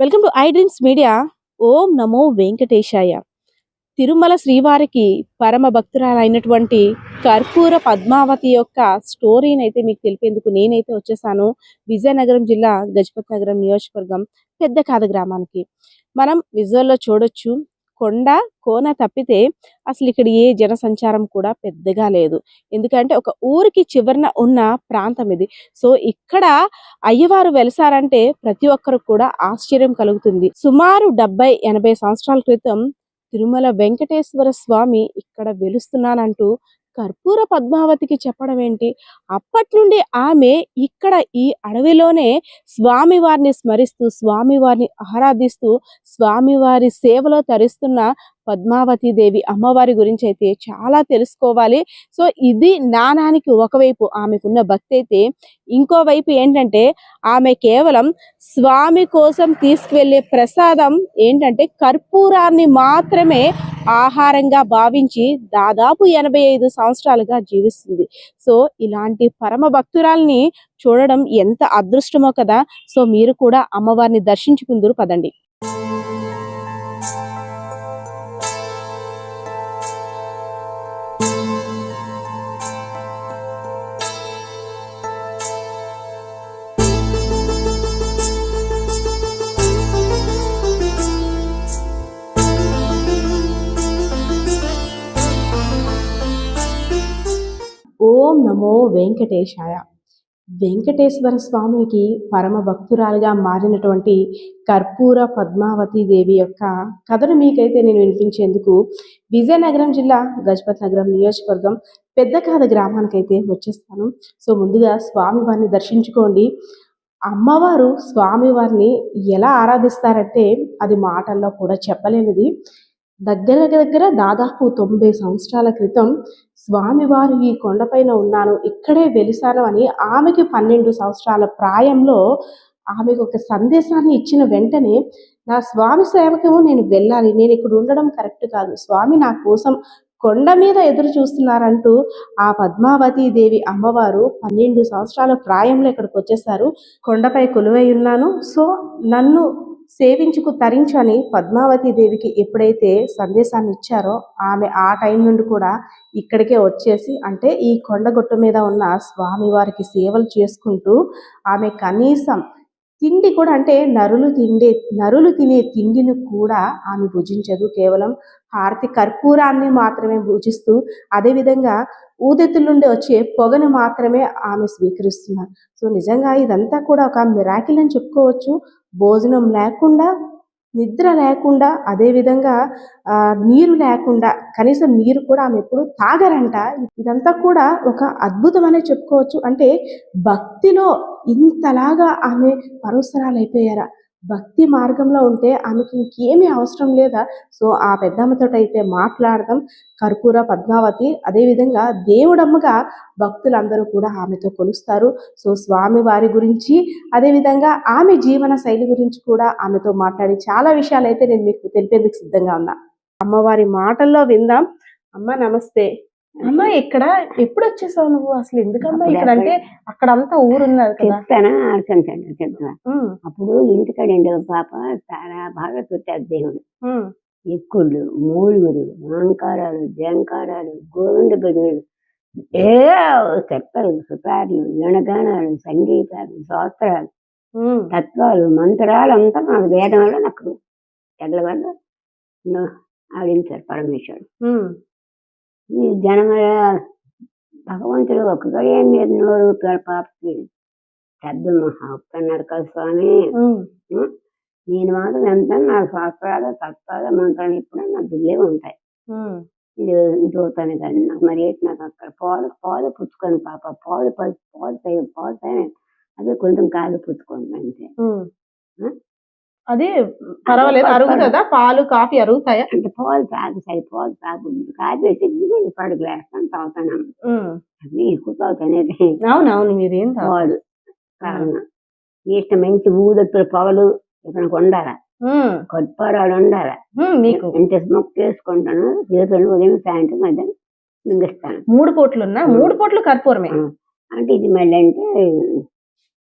Welcome to I dreams media. ఓం నమో వెంకటేశాయ. తిరుమల శ్రీవారికి పరమ భక్తురాలైనటువంటి కర్పూర పద్మావతి యొక్క స్టోరీని అయితే మీకు తెలిపేందుకు నేనైతే వచ్చేసాను. విజయనగరం జిల్లా గజపతి నగరం నియోజకవర్గం పెద్ద కాద గ్రామానికి. మనం విజువల్లో చూడొచ్చు. కొండ కోన తప్పితే అసలు ఇక్కడ ఏ జనసంచారం కూడా పెద్దగా లేదు. ఎందుకంటే ఒక ఊరికి చివరన ఉన్న ప్రాంతం ఇది. సో ఇక్కడ అయ్యవారు వెలసారంటే ప్రతి ఒక్కరు కూడా ఆశ్చర్యం కలుగుతుంది. సుమారు డెబ్బై ఎనభై సంవత్సరాల క్రితం తిరుమల వెంకటేశ్వర స్వామి ఇక్కడ వెలుస్తున్నానంటూ కర్పూర పద్మావతికి చెప్పడం ఏంటి? అప్పట్నుండి ఆమె ఇక్కడ ఈ అడవిలోనే స్వామివారిని స్మరిస్తూ స్వామివారిని ఆరాధిస్తూ స్వామివారి సేవలో తరిస్తున్న పద్మావతి దేవి అమ్మవారి గురించి అయితే చాలా తెలుసుకోవాలి. సో ఇది నానానికి ఒకవైపు ఆమెకున్న భక్తి అయితే ఇంకో వైపు ఏంటంటే ఆమె కేవలం స్వామి కోసం తీసుకువెళ్ళే ప్రసాదం ఏంటంటే కర్పూరాన్ని మాత్రమే ఆహారంగా భావించి దాదాపు ఎనభై ఐదు సంవత్సరాలుగా జీవిస్తుంది. సో ఇలాంటి పరమ భక్తురాల్ని చూడడం ఎంత అదృష్టమో కదా. సో మీరు కూడా అమ్మవారిని దర్శించుకుందరు పదండి. ఓం నమో వెంకటేశాయ. వెంకటేశ్వర స్వామికి పరమ భక్తురాలుగా మారినటువంటి కర్పూర పద్మావతి దేవి యొక్క కథను మీకైతే నేను వినిపించేందుకు విజయనగరం జిల్లా గజపతి నగరం నియోజకవర్గం పెద్దకాద గ్రామానికైతే వచ్చేస్తాను. సో ముందుగా స్వామివారిని దర్శించుకోండి. అమ్మవారు స్వామివారిని ఎలా ఆరాధిస్తారంటే అది మాటల్లో కూడా చెప్పలేనిది. దగ్గర దగ్గర దాదాపు తొంభై సంవత్సరాల క్రితం స్వామివారు ఈ కొండపైన ఉన్నాను ఇక్కడే వెలిసాను అని ఆమెకి పన్నెండు సంవత్సరాల ప్రాయంలో ఆమెకు ఒక సందేశాన్ని ఇచ్చిన వెంటనే నా స్వామి సేవకు నేను వెళ్ళాలి. నేను ఇక్కడ ఉండడం కరెక్ట్ కాదు. స్వామి నా కోసం కొండ మీద ఎదురు చూస్తున్నారంటూ ఆ పద్మావతి దేవి అమ్మవారు పన్నెండు సంవత్సరాల ప్రాయంలో ఇక్కడికి వచ్చేసారు. కొండపై కొలువై ఉన్నాను. సో నన్ను సేవించుకు తరించని పద్మావతి దేవికి ఎప్పుడైతే సందేశాన్ని ఇచ్చారో ఆమె ఆ టైం నుండి కూడా ఇక్కడికే వచ్చేసి అంటే ఈ కొండగొట్టు మీద ఉన్న స్వామివారికి సేవలు చేసుకుంటూ ఆమె కనీసం తిండి కూడా అంటే నరులు తిండే నరులు తినే తిండిని కూడా ఆమె భుజించదు. కేవలం హారతి కర్పూరాన్ని మాత్రమే భుజిస్తూ అదేవిధంగా ఊదెత్తుల నుండి వచ్చే పొగను మాత్రమే ఆమె స్వీకరిస్తున్నారు. సో నిజంగా ఇదంతా కూడా ఒక మిరాకిల్ అని చెప్పుకోవచ్చు. భోజనం లేకుండా నిద్ర లేకుండా అదేవిధంగా నీరు లేకుండా కనీసం నీరు కూడా ఆమె ఎప్పుడు తాగరంట. ఇదంతా కూడా ఒక అద్భుతమనే చెప్పుకోవచ్చు. అంటే భక్తిలో ఇంతలాగా ఆమె పరోసరాలు అయిపోయారా భక్తి మార్గంలో ఉంటే ఆమెకి ఇంకేమీ అవసరం లేదా? సో ఆ పెద్దమ్మతో అయితే మాట్లాడదాం. కర్పూర పద్మావతి అదేవిధంగా దేవుడమ్మగా భక్తులందరూ కూడా ఆమెతో కొలుస్తారు. సో స్వామి వారి గురించి అదేవిధంగా ఆమె జీవన శైలి గురించి కూడా ఆమెతో మాట్లాడి చాలా విషయాలు అయితే నేను మీకు తెలిపేందుకు సిద్ధంగా ఉన్నా. అమ్మవారి మాటల్లో విందాం. అమ్మ నమస్తే. అమ్మ ఇక్కడ ఎప్పుడు వచ్చేసావు నువ్వు? అసలు ఎందుకమ్మా ఇక్కడ అంటే అక్కడంతా ఊరున్నారు కదా. చెప్తానా అర్థంచండి చెప్తాను ఉమ్, అప్పుడు ఇంటికాడండి పాప చాలా బాగా పెట్టారు దేవుడు. ఎక్కుళ్ళు మూలుగులు మాంకారాలు జంకారాలు గోవింద గదువులు ఏ చెప్పలు సుతారులు గణగానాలు సంగీతాలు శాస్త్రాలు తత్వాలు మంత్రాలు అంతా నాకు వేయడం వల్ల నాకు. ఎడ్ల వల్ల ఆడించారు పరమేశ్వరుడు. ఈ జనమ భగవంతుడు ఒక గడియ మీద నోరు పాపకి. పెద్ద మహా ఒక్కన్నాడు స్వామి? నేను మాత్రం ఎంత నా శాస్త్రాలు తత్వాలు మంత్రాలు ఇప్పుడు నా దిల్లే ఉంటాయి. ఇది ఇది అవుతాను కానీ నాకు మరి ఏంటి నాకు అక్కడ పాలు పాలు పుచ్చుకొని పాప. పాలు పలు పాలు పాలు అది కొంచెం కాదు పుచ్చుకోండి అంతే? అది పర్వాలేదు అరుగుతుందా పాలు కాఫీ అరుగుతాయా? అంటే పాలు తాగు సరి పాలు తాగు కాదు వేసి పడుకు వేస్తాను తాగుతాను. ఉమ్, అవి ఎక్కువ తాగుతానేది అవునవును మీరేం తాగు- పాలు కారణం ఇష్టం మంచి ఊదొత్తుల పొగలు ఇక్కడ ఉండాల కొట్పారాలు ఉండాల? మీకు. ఎంత స్మోక్ చేసుకుంటాను చేతులు ఉదయం సాయంత్రం మధ్యాహ్నం మింగిస్తాను. మూడు పూట్లున్నా? మూడు పూట్లు కర్పూరమే. అంటే ఇది మళ్ళీ అంటే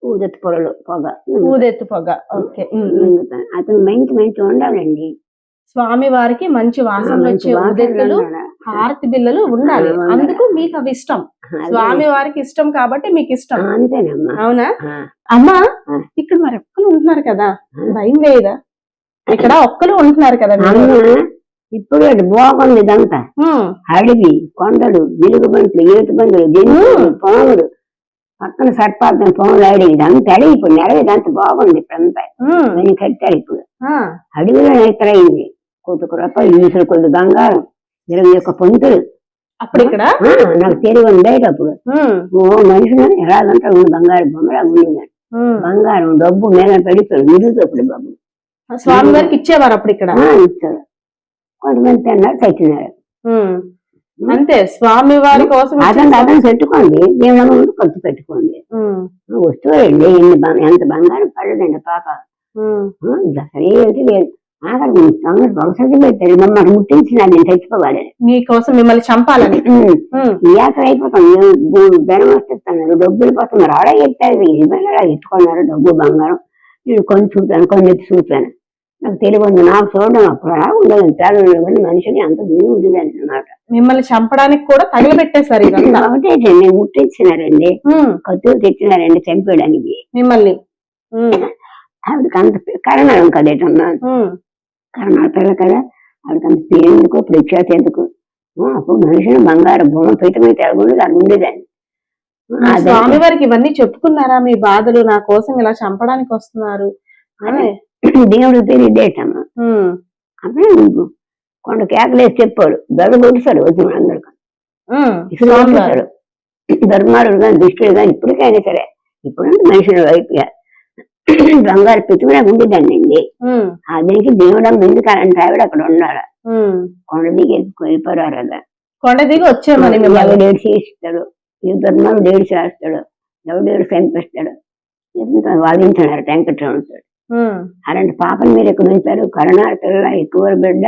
ఊదెత్తి పొరలు పొగ. ఊదెత్తు పొగ. ఓకే. అతను మంచి మంచి ఉండాలండి స్వామి వారికి మంచి వాసన మంచి వచ్చే వాసనలు ఊదెత్తులు. హారతి బిల్లలు ఉండాలి. అందుకు మీకు అవి ఇష్టం. స్వామి వారికి ఇష్టం కాబట్టి మీకు ఇష్టం. అంతేనమ్మా. అవునా? అమ్మా. ఇక్కడ మరి ఒక్కలు ఉంటున్నారు కదా. భయం వేయదా ఇక్కడ ఒక్కలు ఉంటున్నారు కదా ఇప్పుడు బాగుంది ఇదంతా. అడవి కొండలు బంట్లు ఈత బంతులు జంతువులు పాములు. పక్కన సర్పార్థం పాములు అడవి ఇదంతా అడవి ఇప్పుడు నెల ఇదంతా బాగుంది ఇప్పుడంతా ఉమ్, ఇవన్నీ కట్టారు ఇప్పుడు ఆ, అడవిలో ఎక్కడైంది కొద్ది రూపాయలు ఈసులు కొద్ది బంగారం ఇరవై ఒక్క పొంతులు అప్పుడు ఇక్కడ ఆ, నాకు తెలివి ఉండేది అప్పుడు ఉమ్, ఓ మనిషిని ఎలాగంటే ఉంది బంగారు బొమ్మలా ఉండేది ఉమ్. బంగారం డబ్బు మీద పెడతాడు నిలుగుతప్పుడు బాబు స్వామి వారికి ఇచ్చేవారు అప్పుడు ఇక్కడ ఆ, ఇచ్చాడు కొంతమంది తిన్నారు చచ్చినారు ఉమ్. అంతే స్వామి వారి కోసం అతను అతను పెట్టుకోండి దేవుళ్ళ ముందు ఖర్చు పెట్టుకోండి. వస్తువులండి ఎంత బంగారం పడదండి పాప. అసలు ఏమిటి లేదు. మమ్మల్ని ముట్టించిన నేను చచ్చిపోవాలి. మీకోసం మిమ్మల్ని చంపాలని. ఈ యాత్ర అయిపోతాం ధనం వస్తున్నారు డబ్బులు పోతున్నారు ఆడ ఎత్తారు ఇవ్వాలి ఎత్తుకున్నారు డబ్బు బంగారం. నేను కొన్ని చూపాను కొన్ని చూపాను. నాకు తెలివి ఉంది నాకు చూడడం అప్పుడు ఉండదు? పేదలు కానీ మనిషిని అంత దీని ఉండదు అన్నమాట. మిమ్మల్ని చంపడానికి కూడా తగిలిపెట్టేశారు ఇదంతా. ఒకటే నేను ముట్టించినారండి. కత్తులు తెచ్చినారండి చంపేయడానికి. మిమ్మల్ని. ఆవిడకి అంత కరణం కదేటమ్మా ఉమ్, కరణాల పిల్ల కదా ఆవిడకి అంత ఎందుకు ప్రఖ్యాత ఎందుకు? అప్పుడు మనిషిని బంగారు బొమ్మ పెట్టి మీద తెలగొండి అది ఉండేదాన్ని. స్వామి వారికి ఇవన్నీ చెప్పుకున్నారా? మీ బాధలు నా కోసం ఇలా చంపడానికి వస్తున్నారు? దేవుడు అప్పుడే నువ్వు కొండ కేకలేసి చెప్పాడు. దొర కొట్టాడు వచ్చిన అందరికి. ధర్మారుడు కానీ దుష్టుడు కానీ ఇప్పటికైనా సరే ఇప్పుడంటే మనుషుల వైపుగా బంగారు పెట్టుకునే ఉండేదాన్ని అండి ఉమ్, ఆ దీనికి దేవుడమ్మ ఎందుకంటే ఆవిడ అక్కడ ఉమ్. కొండ దిగి వెళ్ళిపోయారు కదా. కొండ దిగి వచ్చామని ఏడు చేయిస్తాడు? ఈ ధర్మాలు ఏడు చేస్తాడు? ఎవడు ఏడు వాదించినారు వెంకటరమణుడు ఉమ్, అలాంటి పాపను మీరు ఎక్కడ ఉంచారు. పిల్ల ఎక్కువ బిడ్డ.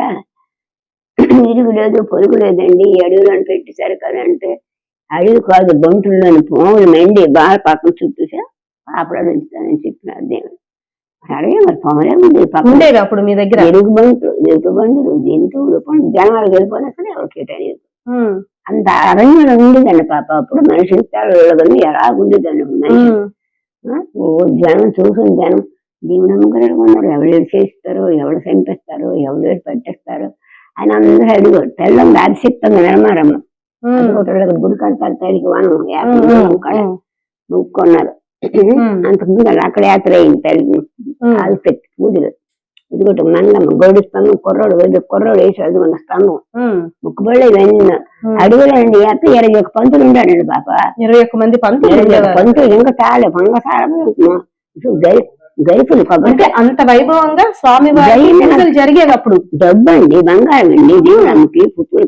ఇరుగు లేదు పొరుగు లేదండి. ఈ అడవిలో పెట్టేశారు కదా అంటే అడవి కాదు బొంటుల్లోని పాములు మెండి బాగా పక్కన చుట్టూసా పాపడాలు ఉంచుతానని చెప్పినారు దేవుడు. అడవి మరి పాములే ఉంది ఉండేవి అప్పుడు మీ దగ్గర? ఎరుగు బంట్లు ఎరుగు బంధులు జంతువులు జనాలు వెళ్ళిపోయినక్కడ ఎవరికి తెలియదు. ఉమ్, అంత అరణ్యంలో ఉండేదండి పాప. అప్పుడు మనిషి ఎలా ఉండేదండి మనిషి? జనం చూసిన జనం దేవుడు అమ్మగారు ఉన్నారు ఎవరు చేస్తారు ఎవరు చంపేస్తారు ఎవరు పట్టేస్తారు అని అందరూ అడిగారు. తెల్లం దారిశక్తంగా నిలమారమ్మ అది గుడి కడతారు తల్లికి వనం. యాత్ర మొక్కున్నారు అంతకుముందు అలా అక్కడ యాత్ర అయింది తల్లి. కాలు పెట్టి పూజలు. ఇదిగోటి మందమ్మ గౌడి స్తంభం కుర్రోడు కుర్రోడు వేసి అదిగొన్న స్తంభం. ముక్కుబళ్ళు ఇవన్నీ ఉమ్. అడవిలో అండి యాత్ర ఇరవై ఒక పంతులు ఉండాడండి పాప ఇరవై ఒక్క మంది పంతులు పంతులు ఇంకా తాళే పంగ కొబ్బరి అంటే అంత వైభవంగా స్వామి పూజలు అప్పుడు? డబ్బు అండి బంగారం అండి దేవుడికి పుత్తూరు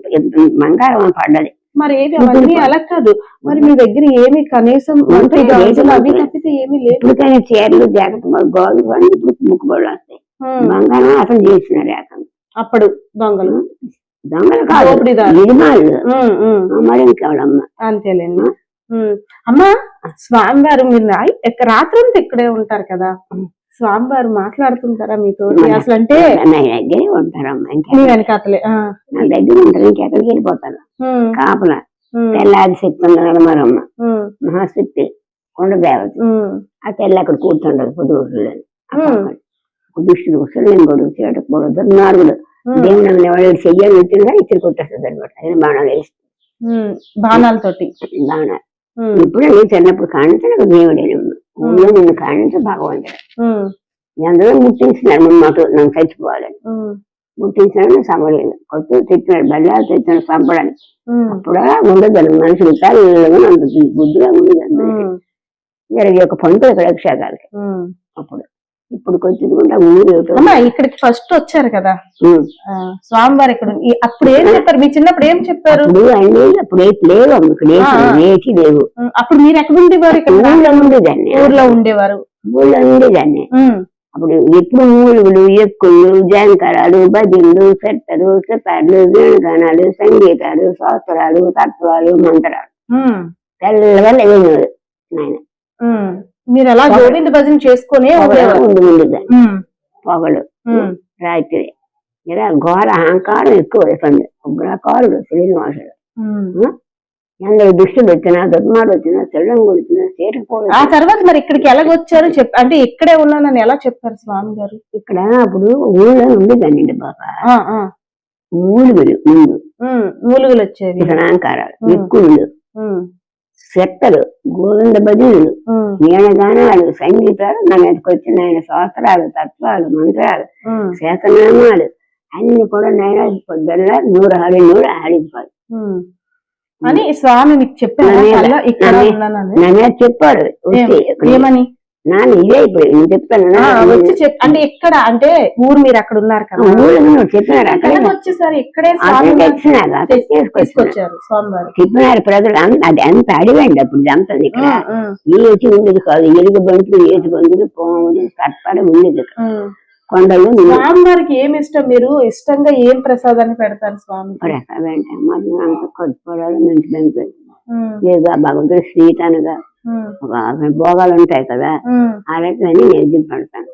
బంగారం పడ్డది. మరి ఏవి అవన్నీ అలా కాదు మరి మీ దగ్గర ఏమి కనీసం అవి. తప్పితే ఏమీ చీరలు జాకెట్ గోలు అన్ని ఇప్పుడు ముక్కుబడులు వస్తాయి. బంగారం అసలు చేసినారు అతను అప్పుడు దొంగలు. దొంగలు కాదు. యజమానులు. మరి ఇంకెవడమ్మ? అంతేలేండి. ఉమ్. అమ్మా స్వామివారు మీరు ఎక్క- రాత్రంతా ఇక్కడే ఉంటారు కదా. స్వామివారు మాట్లాడుతుంటారా మీతో? అసలు అంటే నా దగ్గరే ఉంటారమ్మ ఇంకా వెనకాతలే నా దగ్గర ఉంటారు ఇంకెక్కడికి వెళ్ళిపోతాను కాపల. తెల్లాది శక్తి నిలమరమ్మ ఉమ్, మహాశక్తి కొండ దేవత. ఆ తెల్ల అక్కడ కూర్చుండదు పొద్దుగురులు. దుష్టుడు సులింగుడు చేటకుడు దుర్మార్గుడు ఉమ్, దేవుని ఎవరు చెయ్యాలి వచ్చినా ఇచ్చి కొట్టేస్తుంది అనమాట. బాణాలు వేసి ఉమ్, బాణాలతోటి. బాణాలు. ఇప్పుడు నీ చిన్నప్పుడు కానించి నాకు దేవుడేనమ్మ ఊళ్ళో నిన్ను కానించి భగవంతుడు. ఉమ్, అందులో ముట్టించినాడు ముందు మాకు నన్ను చచ్చిపోవాలని ముట్టించినాడు నేను సమలేదు కొత్త తెచ్చినాడు బల్లాలు తెచ్చినాడు చంపడానికి అప్పుడు ఉండదు మనుషులు తల్లిగా అంత బుద్ధిగా ఉండదు ఇరవై ఒక పంతులు ఇక్కడ యక్షగాలకి. అప్పుడు. ఇప్పుడు కొద్దిగా ఊరు ఏమిటో. అమ్మా ఇక్కడికి ఫస్ట్ వచ్చారు కదా. స్వామివారు ఇక్కడ అప్పుడు ఏం చెప్పారు? మీ చిన్నప్పుడు ఏం చెప్పారు? అప్పుడు అన్ని అప్పుడు ఏటి లేవు ఇక్కడ ఏటి లేవు అప్పుడు మీరు ఎక్కడ ఉండేవారు ఇక్కడ? ఊళ్ళో ఉండేదాన్ని. ఊర్లో ఉండేవారు. ఊళ్ళో ఉండేదాన్ని. అప్పుడు ఎప్పుడు మూలుగులు ఎక్కుళ్ళు జంకరాలు భజనలు సెట్టలు సితార్లు వీణగానాలు సంగీతాలు శాస్త్రాలు తత్వాలు మంత్రాలు. తెల్లగా లేవు నాయన ఉమ్. మీరు అలా గోవింద భజన చేసుకునే పొగలు రాత్రి. ఇలా ఘోర అహంకారం ఎక్కువ అయిపోయింది. ఉగ్రకారుడు శ్రీనివాసుడు. ఎందరు దుష్టులు వచ్చినా దుర్మాడు వచ్చినా చెల్లం వచ్చినా ఆ చేరుకోవాలి తర్వాత మరి ఇక్కడికి ఎలాగొచ్చారు చెప్ అంటే ఇక్కడే ఉన్నానని ఎలా చెప్పారు స్వామి గారు ఇక్కడ అప్పుడు ఊళ్ళో ఉండేదండి బాబా. ఆ, ఆ. మూలుగులు ముందు. మూలుగులు వచ్చేవి. గణాంకారాలు ఉమ్. చెత్తలు గోవింద ఉమ్, వీణగానాలు సంగీతాలు నా మీదకి వచ్చిన ఆయన శాస్త్రాలు తత్వాలు మంత్రాలు శాసనామాలు అన్ని కూడా నేను పొద్దున్న నూరు ఆడి నూరు ఆడిపోయి ఉమ్. అని స్వామి మీకు చెప్పారు చెప్పాడు. ఏమని? ఇదే ఇప్పుడు నేను చెప్తాను అంటే ఇక్కడ అంటే ఊరు మీరు అక్కడ ఉన్నారు కదా. చెప్పినారు అక్కడ వచ్చేసారి ఇక్కడే తీసుకొచ్చారు స్వామి వారు చెప్పినారు ప్రజలు అంత అది అంత అడిగండి అప్పుడు ఇదంతా ఇక్కడ. ఈ వచ్చి ఉండేది కాదు ఎలుగు బంతులు ఏసు బంతులు పాములు సర్పాలు ఉండేది. కొండలు స్వామి వారికి ఏమి ఇష్టం? మీరు ఇష్టంగా ఏం ప్రసాదాన్ని పెడతారు స్వామి? వెంట మరి అంత కొద్దిపోవడాలు మంచి మంచి లేదా భగవంతుడు స్వీట్ అనగా ఒక భోగాలు ఉంటాయి కదా అలాంటివన్నీ నేను పెడతాను.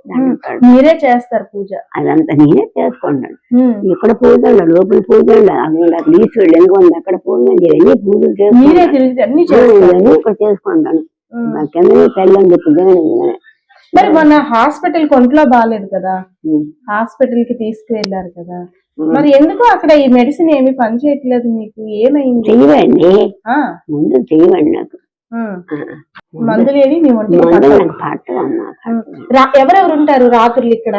మీరే చేస్తారు పూజ. అదంతా నేనే చేసుకుంటాను. ఇక్కడ పూజ ఉండాలి? లోపల పూజ ఉండాలి. అక్కడ ఈశ్వరుడు ఉంది? అక్కడ పూజ ఇవన్నీ పూజలు మీరే చేసుకుంటాను. ఇక్కడ చేసుకుంటాను కింద అని చెప్పి మరి మొన్న హాస్పిటల్ ఒంట్లో బాగాలేదు కదా. హాస్పిటల్కి తీసుకువెళ్ళారు కదా. మరి ఎందుకు అక్కడ ఈ మెడిసిన్ ఏమి పనిచేయట్లేదు మీకు? ఏమైంది? చెయ్యండి ముందు చెయ్యండి నాకు. ఉమ్. ఆ, మందులు ఏవి మీ ఒంటికి మందు పట్టవు. నాకు పట్టు అమ్మా ఉమ్. రా- ఎవరెవరు ఉంటారు రాత్రులు ఇక్కడ?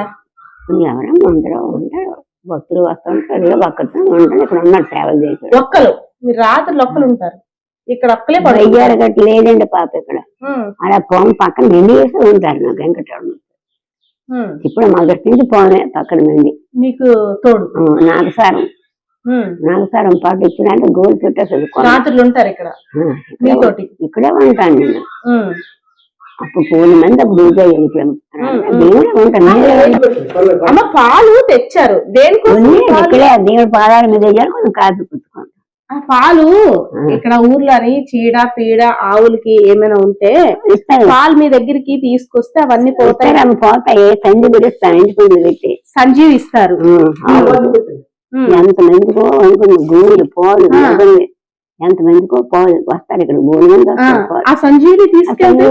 ఎవరో అందరూ ఉంటారు. భక్తులు వస్తుంటారు పక్కన ఉంటారు. ఇక్కడ ఉన్నారు సేవలు చేశారు ఒక్కలు. మీరు రాత్రులు ఒక్కలు ఉంటారు. ఇక్కడ ఒక్కలే అయ్యారు గట్ట లేదండి పాప ఇక్కడ. అలా ఫోన్ పక్కన వెండి వేసి ఉంటారు నాకు వెంకటరమణ. ఉమ్. ఇప్పుడు మొదటి నుంచి ఫోనే పక్కన మీకు తోడు. ఆ, నాగసారం నాగసారం పాటు ఇచ్చినట్టు గోల్ పెట్టేస్తుంది కొన. రాత్రులు ఉంటారు ఇక్కడ. ఇక్కడే మీతోటి. ఇక్కడే ఉంటాను నేను. అప్పుడు పూల మంది అప్పుడు దేవుడే ఉంటాను. అమ్మ పాలు తెచ్చారు. దేనికోసం? ఇక్కడే దేవుడి పాదాల మీద వేయాలి కొంచెం కాపీ పుచ్చుకోండి ఆ పాలు? ఇక్కడ ఊర్లోని చీడ పీడ ఆవులకి ఏమైనా ఉంటే ఇస్తాను పాలు మీ దగ్గరికి తీసుకొస్తే అవన్నీ పోతాయి. పోతాయి. ఇంటి పండు పెట్టి. సంజీవ్ ఇస్తారు. ఎంత మందికో అనుకున్న. గోళ్ళు పోలు. ఎంత మందికో పోలు వస్తారు ఇక్కడ. మంది ఆ, సంజీవి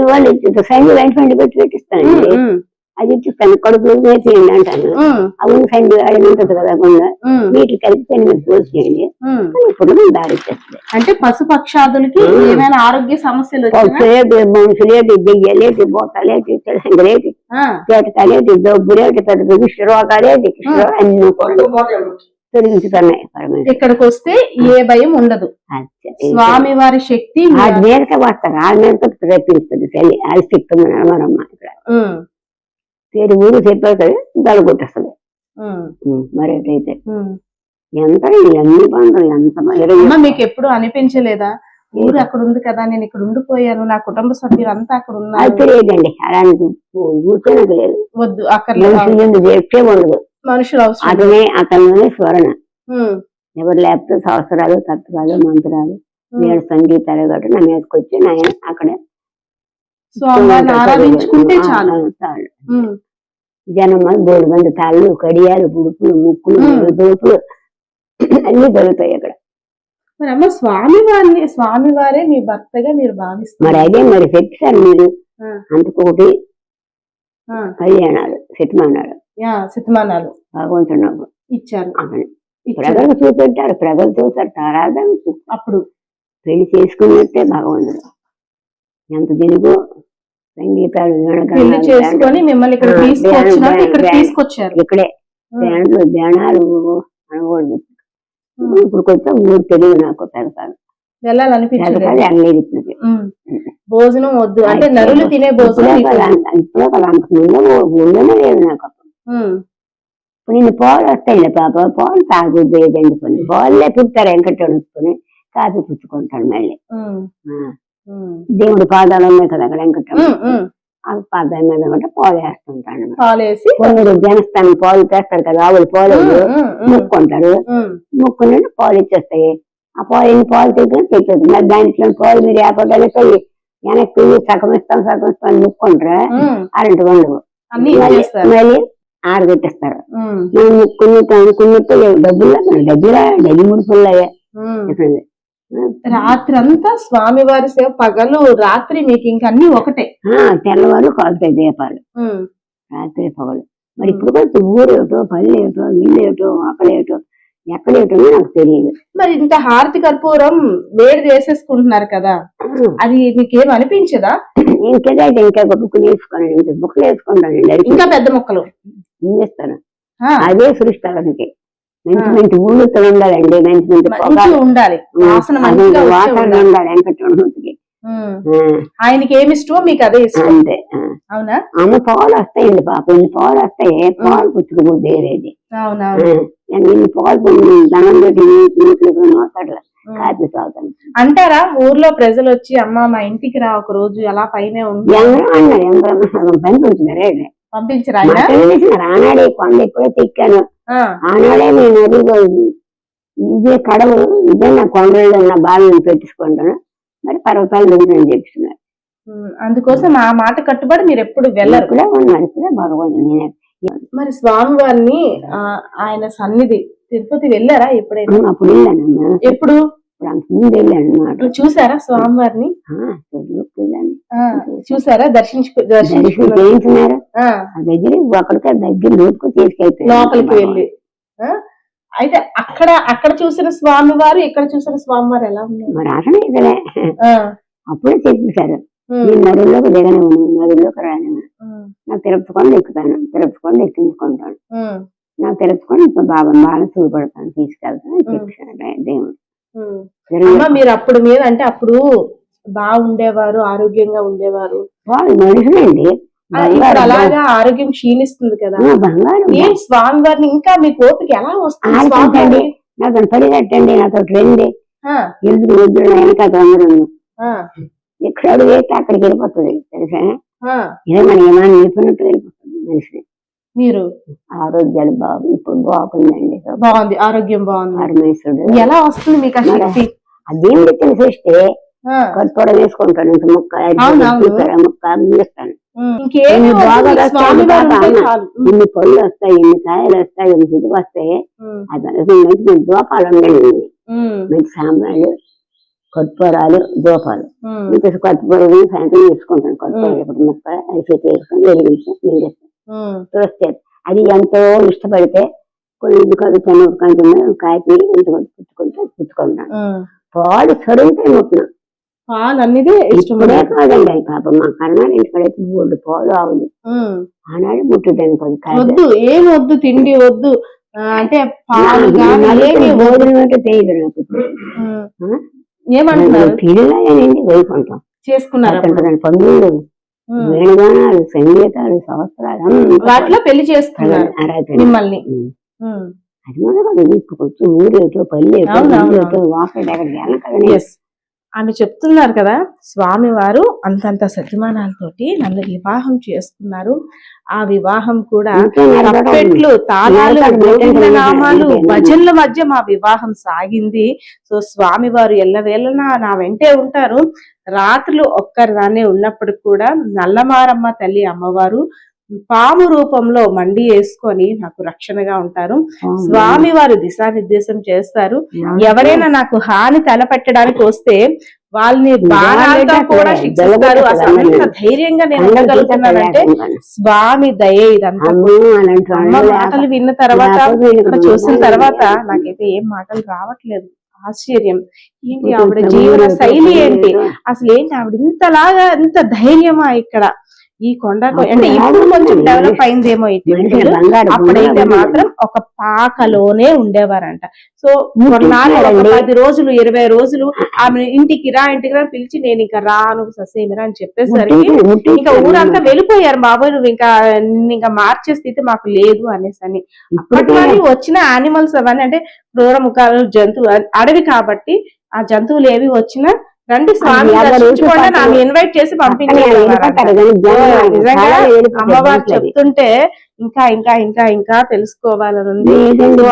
వాళ్ళు ఇచ్చి సంధి వెంట వెంట పెట్టి పెట్టిస్తానండి అది ఇచ్చిస్తాను కడుపులో వేసేయండి అంటాను అవును సంధి ఆడి ఉంటుంది కదా ఉమ్, వీటికి కలిపి సంధి మీద పోసేయండి ఇప్పుడు దారి అంటే పశు పక్షాదులకి ఏమైనా ఆరోగ్య సమస్యలు పక్షులేటి మనుషులేటి దెయ్యలేటి బోతలేటి తెలంగలేటి చేటకాలేటి దొబ్బులేటి పెద్ద క్షరో అన్ని కూడా ఇక్కడికి వస్తే ఏ భయం ఉండదు. స్వామి వారి శక్తి ఆ మీదకే వస్తారు ఆ మీదకి రప్పిస్తుంది తల్లి. అది మనమ్మ ఇక్కడ. పేరు ఊరు చెప్పారు కదా దడ కొట్టేస్తుంది. ఉమ్, మరేటైతే. ఎంత ఎన్ని బంధువులు ఎంత మీకు ఎప్పుడు అనిపించలేదా? ఊరు అక్కడ ఉంది కదా నేను ఇక్కడ ఉండిపోయాను నా కుటుంబ సభ్యులు అంతా అక్కడ అది ఉన్నారు తెలియదండి అలాంటి కూర్చోనకు లేదు. వద్దు అక్కడ చెప్పే ఉండదు. మనుషులు అవసరం. అతనే అతనిలోనే స్వరణ ఎవరు లేకపోతే సంవత్సరాలు తత్వాలు మంత్రాలు. నేను సంగీతాలు గట్రా నా మీదకి వచ్చి ఆయన అక్కడ స్వామివారిని ఆరాధించుకుంటే చాలు. జనం బోడు మంది తాళ్ళు కడియాలు పుడుపులు ముక్కులు. దోపులు అన్ని దొరుకుతాయి అక్కడ. మరి అమ్మ స్వామి వారిని స్వామి వారే మీ భర్తగా మీరు భావిస్తారు మరి అదే మరి చెప్పారు మీరు. ఆ, కళ్యాణాలు శతమానాలు శతమానాలు భగవంతుడు ఇచ్చారు. ప్రజలు చూపెట్టారు ప్రజలు చూసారు చూస్తారు. అప్పుడు. పెళ్ళి చేసుకున్నట్టే భగవంతుడు ఎంత తిరుగు సంగీతాలు ఇక్కడ బ్యాండ్లు బ్యాణాలు అనకూడదు. ఉమ్. ఇప్పుడు కొంచెం ఊరు తెలియదు నాకు పెడతాను వెళ్ళాలనిపించలేదు. ఇప్పుడు. భోజనం వద్దు. అంటే నరులు తినే భోజనం ఇప్పుడే లేదు నాకు. ఇప్పుడు నేను పాలు వస్తాయి పాప. పాలు తాగుద్ది ఏదండి కొన్ని. పాలే పుట్టారు వెంకటేశ్వరుని కాఫీ పుచ్చుకుంటాడు మళ్ళీ. దేవుడి పాదాలు ఉన్నాయి కదా అక్కడ వెంకటేశ్వర. ఆ పాదాల మీద కూడా పాలు వేస్తుంటాడు. కొందరు జనస్థానం పాలు తెస్తారు కదా ఆవులు పాలు ముక్కుంటారు. ముక్కుని పాలు ఇచ్చేస్తాయి. ఆ పాలు ఎన్ని పాలు తెచ్చిన తెచ్చదు. మరి దాంట్లో పాలు మీరు ఏపడాలి వెనక్కి సగం ఇస్తాం సగం ఇస్తాం ముక్కుంటారా అరటి అన్ని మళ్ళీ ఉమ్, మనం ముక్కున్నట్టు అనుకున్నట్టు డబ్బులు డబ్బులా డబ్బు ముడుపులయ్యా ఉమ్. రాత్రి అంతా స్వామివారి సేవ పగలు రాత్రి మీకు ఇంక అన్ని ఒకటే. తెల్లవారు కాలుతాయి దీపాలు. రాత్రి పగలు. మరి ఇప్పుడు కొంచెం ఊరు ఏటో పల్లె ఏటో ఇల్లు ఏటో అక్కడేటో ఎక్కడేటో నాకు తెలియదు. మరి ఇంత హారతి కర్పూరం వేడి చేసేసుకుంటున్నారు కదా అది మీకేం అనిపించదా? ఇంకేదా ఇంకా ఒక బుక్ వేసుకోండి ఇంత బుక్లు వేసుకుంటాను ఇంకా పెద్ద మొక్కలు. ఏం చేస్తాను? అదే సృష్టి మంచి మంచి ఊళ్ళతో ఉండాలండి మంచి మంచి ఉండాలి. వాసన వాసన ఉండాలి. వెంకటరమణకి. ఆయనకి ఏమి ఇష్టమో మీకు అదే ఇష్టం. అంతే. అవునా? అమ్మ పాలు వస్తాయండి పాప. ఇన్ని పాలు వస్తాయి పాలు పుచ్చుకుపోతే వేరేది. ఇన్ని పాలు దండం పెట్టి. కాపీ తాగుతాను. అంటారా ఊర్లో ప్రజలు వచ్చి అమ్మ మా ఇంటికి రా ఒక రోజు అలా పైనే ఉండి. ఎవరో అన్నారు ఎవరో పంపించరా ఆనాడే కొండ ఎప్పుడో తిక్కాను. ఆ, ఆనాడే నేను ఇదే కడవు ఇదే నా కొండలో ఉన్న బాలను పెట్టించుకుంటాను. మరి పర్వతాలు దిగుతాను చెప్తున్నారు అందుకోసం ఆ మాట కట్టుబడి మీరు ఎప్పుడు వెళ్ళరు. ఇప్పుడే ఉన్నాను భగవంతుడు నేనే. మరి స్వామి వారిని ఆయన సన్నిధి తిరుపతి వెళ్ళారా ఎప్పుడైనా? అప్పుడు వెళ్ళాను ఎప్పుడు? ముందు వెళ్ళాను ఇప్పుడు చూసారా స్వామి వారిని చూసారా? దర్శించుకు దర్శించుకున్నారు ఆ, దగ్గర ఒకరికే దగ్గర లోపుకు తీసుకెళ్తారు లోపలికి వెళ్ళి? అయితే అక్కడ అక్కడ చూసిన స్వామి వారు ఇక్కడ చూసిన స్వామి వారు ఎలా ఉన్నారు? మరి అసలు ఇదలే అప్పుడే చెప్పేశారు. నేను నదుల్లోకి దిగను నదుల్లోకి రాను. ఉమ్, నాకు తిరుపతి కొండ ఎక్కుతాను తిరుపతి కొండ ఎక్కించుకుంటాను కొండ ఇప్పుడు బాబా బాగా చూపడతాను తీసుకెళ్తాను అని చెప్పాడు దేవుడు. మీరు అప్పుడు మీద అంటే అప్పుడు బాగుండేవారు ఆరోగ్యంగా ఉండేవారు? వాళ్ళు మనుషులండి. ఇప్పుడు అలాగా ఆరోగ్యం క్షీణిస్తుంది కదా. బంగారు ఏం స్వామి వారిని ఇంకా మీకు ఓపిక ఎలా వస్తుంది ఆడుకుంటండి వారిని? నాతో రండి ఎదురు వద్దు వెనక అందరూ ఎక్కడ అడుగు వేస్తే అక్కడికి వెళ్ళిపోతుంది తెలుసా. ఇదే మన ఏమైనా నిలిపినట్టు వెళ్ళిపోతుంది మనిషి. మీరు? ఆరోగ్యాలు బాగు ఇప్పుడు బాగుందండి. బాగుంది ఆరోగ్యం బాగుంది. పరమేశ్వరుడు. ఎలా వస్తుంది మీకు ఆ దేవుడి తెలిసేస్తే కట్టుకోవడం వేసుకుంటాను ముక్క ముక్క ఇంకేమీ ఇన్ని వస్తాయి ఇన్ని పళ్ళు వస్తాయి ఇన్ని కాయలు వస్తాయి ఇన్ని చిగురు వస్తాయి. అది మంచి మంచి దోపాలు ఉండండి మంచి సాంబ్రాలు కట్టుకోరాలు దోపాలు. ఇంకా కట్టుకోవడం సాయంత్రం వేసుకుంటాను కట్టుకోవాలి ఇప్పుడు ముక్క అయిపోతే వేసుకొని వెలిగించి వెలిగిస్తాను చూస్తే అది ఎంతో ఇష్టపడితే కొన్ని కాదు చిన్న కాయకి ఎంత పుచ్చుకుంటే పుచ్చుకుంటాను. పాలు చదువుతాయి మొత్తం పాలు అన్నిదే ఇష్టం ఇప్పుడే కాదండి అది పాపం. మా కర్ణాలు ఇంటికడైతే బోర్డు పాలు ఆవులు. ఆనాడు ముట్టుదాన్ని కొంచెం కాయ వద్దు ఏం వద్దు తిండి వద్దు. అంటే పాలు. భోజనం అంటే తెలియదు నాకు? ఏమంటున్నారు? పిల్లలేనండి వైకుంఠం చేసుకున్నారు పండుగలు. వేణుగానాలు సంగీతాలు సంవత్సరాలు వాటిలో పెళ్ళి చేసుకున్నారు ఆరాధన మిమ్మల్ని. అది మొదలు ఇప్పుడు వచ్చి ఊరేటో పల్లెటో వాకటి అక్కడికి వెళ్ళం కదండి ఎస్ ఆమె చెప్తున్నారు కదా స్వామి వారు అంతంత సత్యమానాలతోటి నన్ను వివాహం చేసుకున్నారు. ఆ వివాహం కూడా తప్పెట్లు తాళాలు నామాలు. భజనల మధ్య మా వివాహం సాగింది. సో స్వామి వారు ఎల్లవేళనా నా వెంటే ఉంటారు. రాత్రులు ఒక్కరిదానే ఉన్నప్పుడు కూడా నల్లమారమ్మ తల్లి అమ్మవారు పాము రూపంలో మండి వేసుకొని నాకు రక్షణగా ఉంటారు. స్వామి వారు దిశానిర్దేశం చేస్తారు. ఎవరైనా నాకు హాని తలపెట్టడానికి వస్తే వాళ్ళని బాణాలతో కూడా శిక్షిస్తారు. అసలు ధైర్యంగా నేను ఉండగలుగుతున్నానంటే స్వామి దయే ఇదంతా అమ్మ మాటలు విన్న తర్వాత ఇక్కడ చూసిన తర్వాత నాకైతే ఏం మాటలు రావట్లేదు. ఆశ్చర్యం. ఏంటి ఆవిడ జీవన శైలి ఏంటి? అసలు ఏంటి ఆవిడ ఇంతలాగా ఇంత ధైర్యమా ఇక్కడ? ఈ కొండ అంటే ఇప్పుడు కొంచెం డెవలప్ అయిందేమో అప్పుడైతే మాత్రం ఒక పాకలోనే ఉండేవారంట. సో కొన్నాళ్ళు పది రోజులు ఇరవై రోజులు ఆమె ఇంటికి రా ఇంటికి రా పిలిచి నేను ఇంకా రాను ససేమిరా అని చెప్పేసరికి ఇంకా ఊరంతా వెళ్ళిపోయారు. బాబోయ్ నువ్వు ఇంకా ఇంకా మార్చే స్థితి మాకు లేదు అనేసి అని. అప్పట్లోని వచ్చిన యానిమల్స్ అవన్నీ అంటే క్రూర ముఖాలు జంతువు అడవి కాబట్టి ఆ జంతువులు ఏవి వచ్చినా రండి స్వామి దర్శించుకోండి ఆమె ఇన్వైట్ చేసి వెళ్ళిపోతారు అమ్మవారు. చెప్తుంటే ఇంకా ఇంకా ఇంకా ఇంకా తెలుసుకోవాలని ఉంది.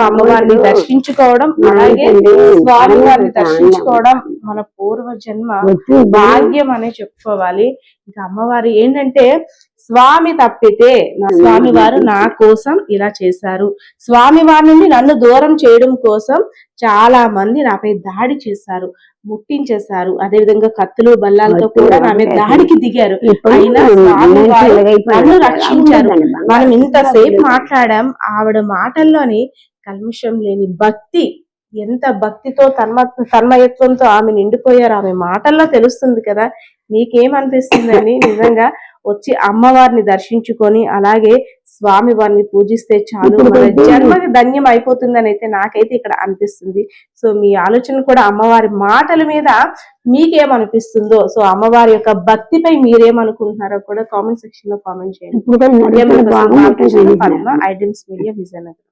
అమ్మవారిని దర్శించుకోవడం అలాగే స్వామి వారిని దర్శించుకోవడం మన పూర్వ జన్మ భాగ్యం అనే చెప్పుకోవాలి. ఇంకా అమ్మవారు ఏంటంటే స్వామి తప్పితే నా స్వామి వారు నా కోసం ఇలా చేశారు. స్వామి వారి నుండి నన్ను దూరం చేయడం కోసం చాలా మంది నాపై దాడి చేశారు. ముట్టించేశారు అదే విధంగా కత్తులు బల్లాలతో కూడా మీద దాడికి దిగారు అయినా? నన్ను రక్షించారు. మనం ఇంతసేపు మాట్లాడాం ఆవిడ మాటల్లోని కల్ముషం లేని భక్తి ఎంత భక్తితో తన్మ తన్మయత్వంతో ఆమె నిండిపోయారు ఆమె మాటల్లో తెలుస్తుంది కదా. నీకేమనిపిస్తుందండి? నిజంగా వచ్చి అమ్మవారిని దర్శించుకొని అలాగే స్వామి వారిని పూజిస్తే చాలు. మన జన్మకి ధన్యం అయిపోతుందని అయితే నాకైతే ఇక్కడ అనిపిస్తుంది. సో మీ ఆలోచన కూడా అమ్మవారి మాటల మీద మీకేమనిపిస్తుందో? సో అమ్మవారి యొక్క భక్తిపై మీరేమనుకుంటున్నారో కూడా కామెంట్ సెక్షన్లో కామెంట్ చేయండి. ఐడెన్స్ మీడియా విజయనగరం.